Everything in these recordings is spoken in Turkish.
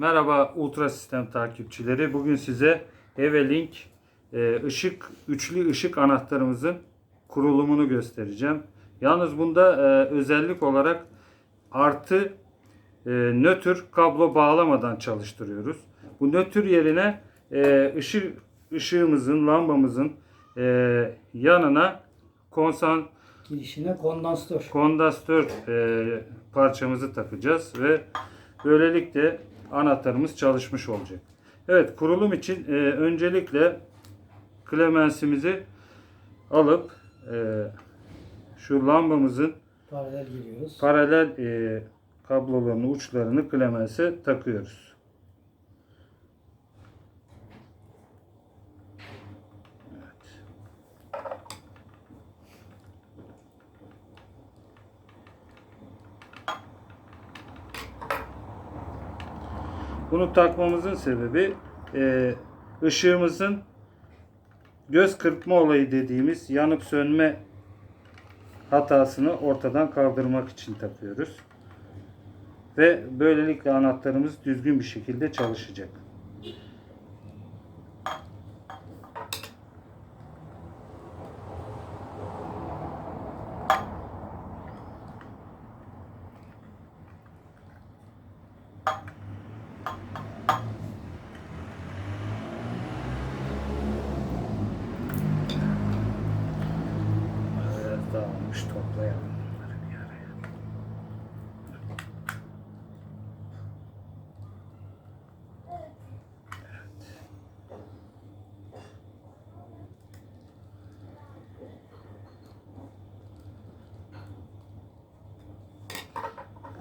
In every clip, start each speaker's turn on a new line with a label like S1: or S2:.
S1: Merhaba Ultra Sistem takipçileri. Bugün size Evelink e, ışık üçlü ışık anahtarımızın kurulumunu göstereceğim. Yalnız bunda e, özellik olarak artı e, nötr kablo bağlamadan çalıştırıyoruz. Bu nötr yerine ışık ışığımızın lambamızın yanına konsan
S2: Girişine kondansatör.
S1: kondansatör parçamızı takacağız ve böylelikle anahtarımız çalışmış olacak. Evet kurulum için e, öncelikle klemensimizi alıp e, şu lambamızın
S2: Paralel giriyoruz.
S1: paralel e, kablolarını uçlarını klemense takıyoruz. Bunu takmamızın sebebi e, ışığımızın göz kırpma olayı dediğimiz yanıp sönme hatasını ortadan kaldırmak için takıyoruz. Ve böylelikle anahtarımız düzgün bir şekilde çalışacak. Dağılmış toplayalım bunları bir araya.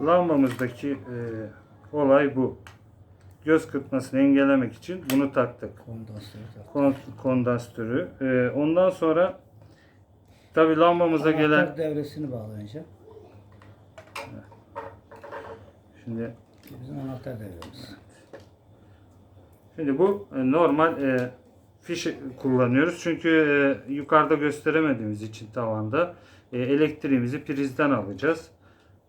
S1: Lambamızdaki e, olay bu. Göz kırpmasını engellemek için bunu taktık.
S2: Kondansatörü.
S1: Kon- kondansatörü. E, ondan sonra tabi lambamıza
S2: Anahtar
S1: gelen
S2: devresini bağlayınca
S1: şimdi
S2: bizim anahtar devremiz.
S1: Şimdi bu e, normal e, fiş kullanıyoruz. Çünkü e, yukarıda gösteremediğimiz için tavanda e, elektriğimizi prizden alacağız.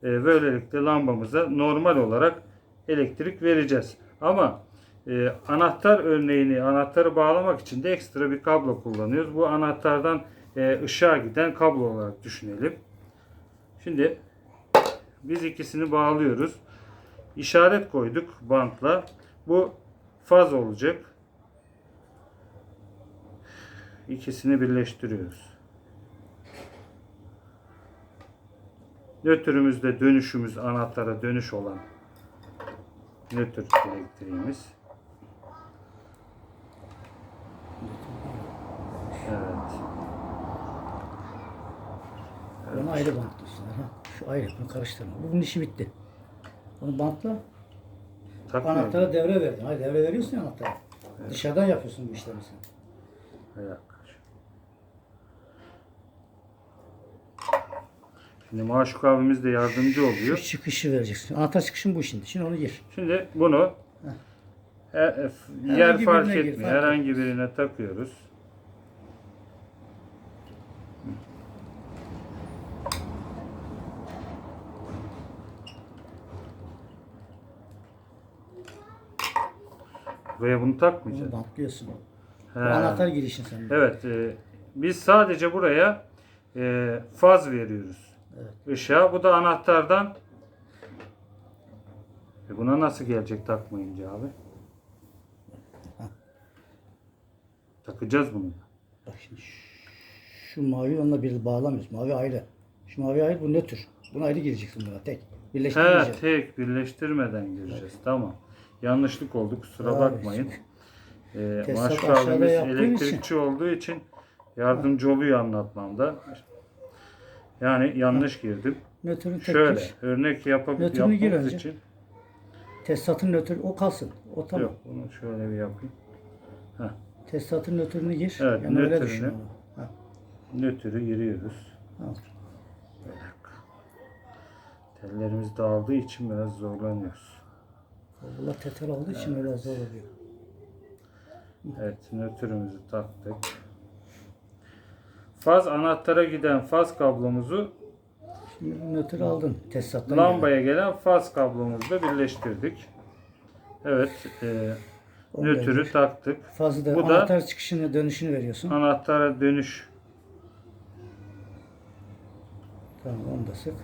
S1: E, böylelikle lambamıza normal olarak elektrik vereceğiz. Ama e, anahtar örneğini anahtarı bağlamak için de ekstra bir kablo kullanıyoruz. Bu anahtardan e, ışığa giden kablo olarak düşünelim. Şimdi biz ikisini bağlıyoruz. İşaret koyduk bantla. Bu faz olacak. İkisini birleştiriyoruz. Nötrümüzde dönüşümüz anahtara dönüş olan nötr elektriğimiz. Evet.
S2: Bunu ayrı bantlıyorsun. Ha. Şu ayrı. Bunu karıştırma. Bu bunun işi bitti. Bunu bantla.
S1: Takmıyor.
S2: Anahtara devre verdin. Hayır devre veriyorsun ya anahtara. Dışarıdan yapıyorsun bu işlemi sen.
S1: Dakika. Şimdi Maşuk abimiz de yardımcı oluyor.
S2: Şu çıkışı vereceksin. Anahtar çıkışın bu şimdi. Şimdi onu gir.
S1: Şimdi bunu e, e, yer
S2: Herhangi
S1: fark
S2: gir,
S1: etmiyor.
S2: fark
S1: Herhangi birine takıyoruz. Buraya bunu
S2: Bunu
S1: takmayacağız.
S2: bantlıyorsun. Bu
S1: He.
S2: anahtar girişin senin.
S1: Evet. e, biz sadece buraya e, faz veriyoruz.
S2: Evet.
S1: Işığa. Bu da anahtardan e buna nasıl gelecek takmayınca abi? Takacağız bunu.
S2: Bak şimdi şu- şu mavi onunla bir bağlamıyoruz. Mavi ayrı. Şu mavi ayrı bu nötr. Buna ayrı gireceksin buna tek.
S1: He,
S2: Birleştirmeyeceksin.
S1: tek birleştirmeden gireceğiz. Tamam. Yanlışlık oldu. Kusura
S2: Abi,
S1: bakmayın. Ee,
S2: Tesisat
S1: Maşuk
S2: aşağıda
S1: abimiz
S2: yaptığın
S1: elektrikçi olduğu için yardımcı oluyor anlatmamda. Yani yanlış girdim.
S2: Nötrünü tek
S1: Şöyle
S2: gir.
S1: örnek yapıp
S2: Nötrünü gir
S1: yapmamız
S2: önce.
S1: için.
S2: Tesisatın nötrü o kalsın. O tamam.
S1: Yok bunu şöyle bir yapayım.
S2: Tesisatın nötrünü gir.
S1: Evet,
S2: yani öyle
S1: nötrünü.
S2: düşün onu. Ha,
S1: Nötrü giriyoruz. Bir dakika. Tellerimiz dağıldığı için biraz zorlanıyoruz.
S2: Kablolar tetel olduğu için öyle zor oluyor.
S1: Evet, nötrümüzü taktık. Faz anahtara giden faz kablomuzu
S2: Şimdi nötr aldın tesisattan.
S1: lambaya gelen faz kablomuzla birleştirdik. Evet. E, nötrü
S2: verdik.
S1: taktık.
S2: Fazla da
S1: Bu da-
S2: anahtar çıkışını dönüşünü veriyorsun.
S1: Anahtara dönüş.
S2: Tamam onu da sık.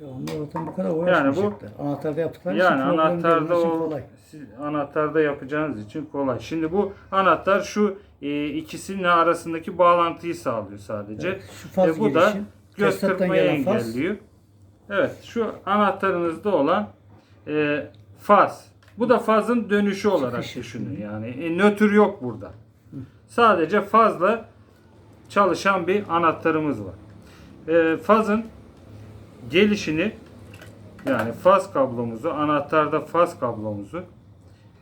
S2: Ya onlar zaten bu kadar
S1: Yani bu-.
S2: Anahtarda yaptıkları için
S1: Yani
S2: problem
S1: anahtarda
S2: görmek için
S1: o
S2: kolay.
S1: siz anahtarda yapacağınız için kolay. Şimdi bu anahtar şu e, ikisinin arasındaki bağlantıyı sağlıyor sadece.
S2: Evet, şu faz
S1: Ve bu da göz kırpmayı
S2: gelen faz.
S1: engelliyor. Evet şu anahtarınızda olan e, faz. Bu da fazın dönüşü olarak
S2: Çıkışı.
S1: düşünün yani. E, nötr yok burada. Sadece fazla çalışan bir anahtarımız var. E, fazın gelişini yani faz kablomuzu, anahtarda faz kablomuzu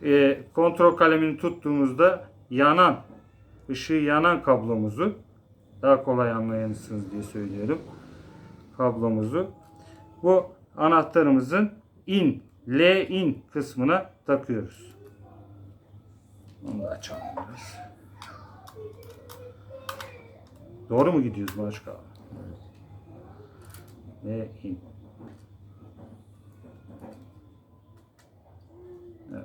S1: e, kontrol kalemini tuttuğumuzda yanan, ışığı yanan kablomuzu daha kolay anlayasınız diye söylüyorum. Kablomuzu bu anahtarımızın in, L in kısmına takıyoruz. Onu da açalım biraz. Doğru mu gidiyoruz başka? L in. Evet.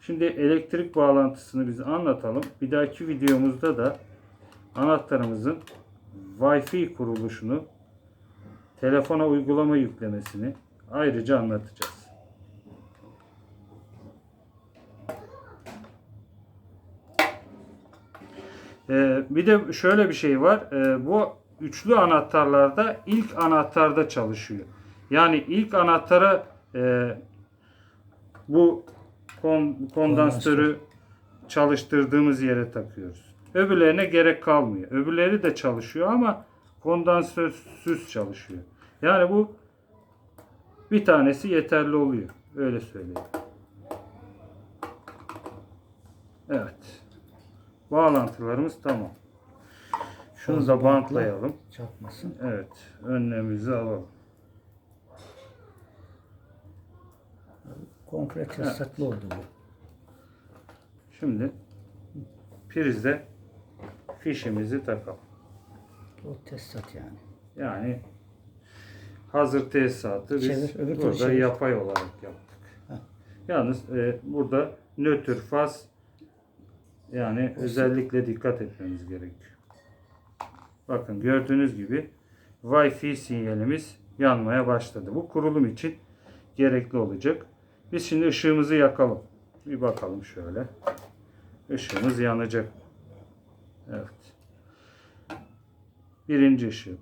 S1: Şimdi elektrik bağlantısını biz anlatalım. Bir dahaki videomuzda da anahtarımızın Wi-Fi kuruluşunu, telefona uygulama yüklemesini ayrıca anlatacağız. Ee, bir de şöyle bir şey var. Ee, bu üçlü anahtarlarda ilk anahtarda çalışıyor. Yani ilk anahtara e, bu kon, kondansatörü çalıştırdığımız yere takıyoruz. Öbürlerine gerek kalmıyor. Öbürleri de çalışıyor ama kondansörsüz çalışıyor. Yani bu bir tanesi yeterli oluyor. Öyle söyleyeyim. Evet. Bağlantılarımız tamam. Şunu da
S2: bantla.
S1: bantlayalım.
S2: Çarpmasın.
S1: Evet. Önlemimizi alalım.
S2: Komple tesisatlı oldu bu.
S1: Şimdi prize fişimizi takalım.
S2: O tesisat yani.
S1: Yani hazır tesisatı biz
S2: Çevir, öbür türlü
S1: burada
S2: çevir.
S1: yapay olarak yaptık.
S2: Heh.
S1: Yalnız e, burada nötr faz yani özellikle dikkat etmemiz gerekiyor. Bakın gördüğünüz gibi Wi-Fi sinyalimiz yanmaya başladı. Bu kurulum için gerekli olacak. Biz şimdi ışığımızı yakalım. Bir bakalım şöyle. Işığımız yanacak. Evet. Birinci ışık.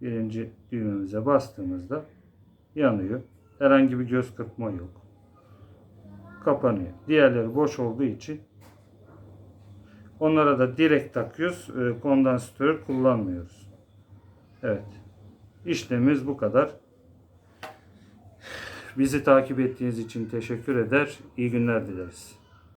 S1: Birinci düğmemize bastığımızda yanıyor. Herhangi bir göz kırpma yok. Kapanıyor. Diğerleri boş olduğu için onlara da direkt takıyoruz. E, Kondansatör kullanmıyoruz. Evet. İşlemimiz bu kadar. Bizi takip ettiğiniz için teşekkür eder. İyi günler dileriz.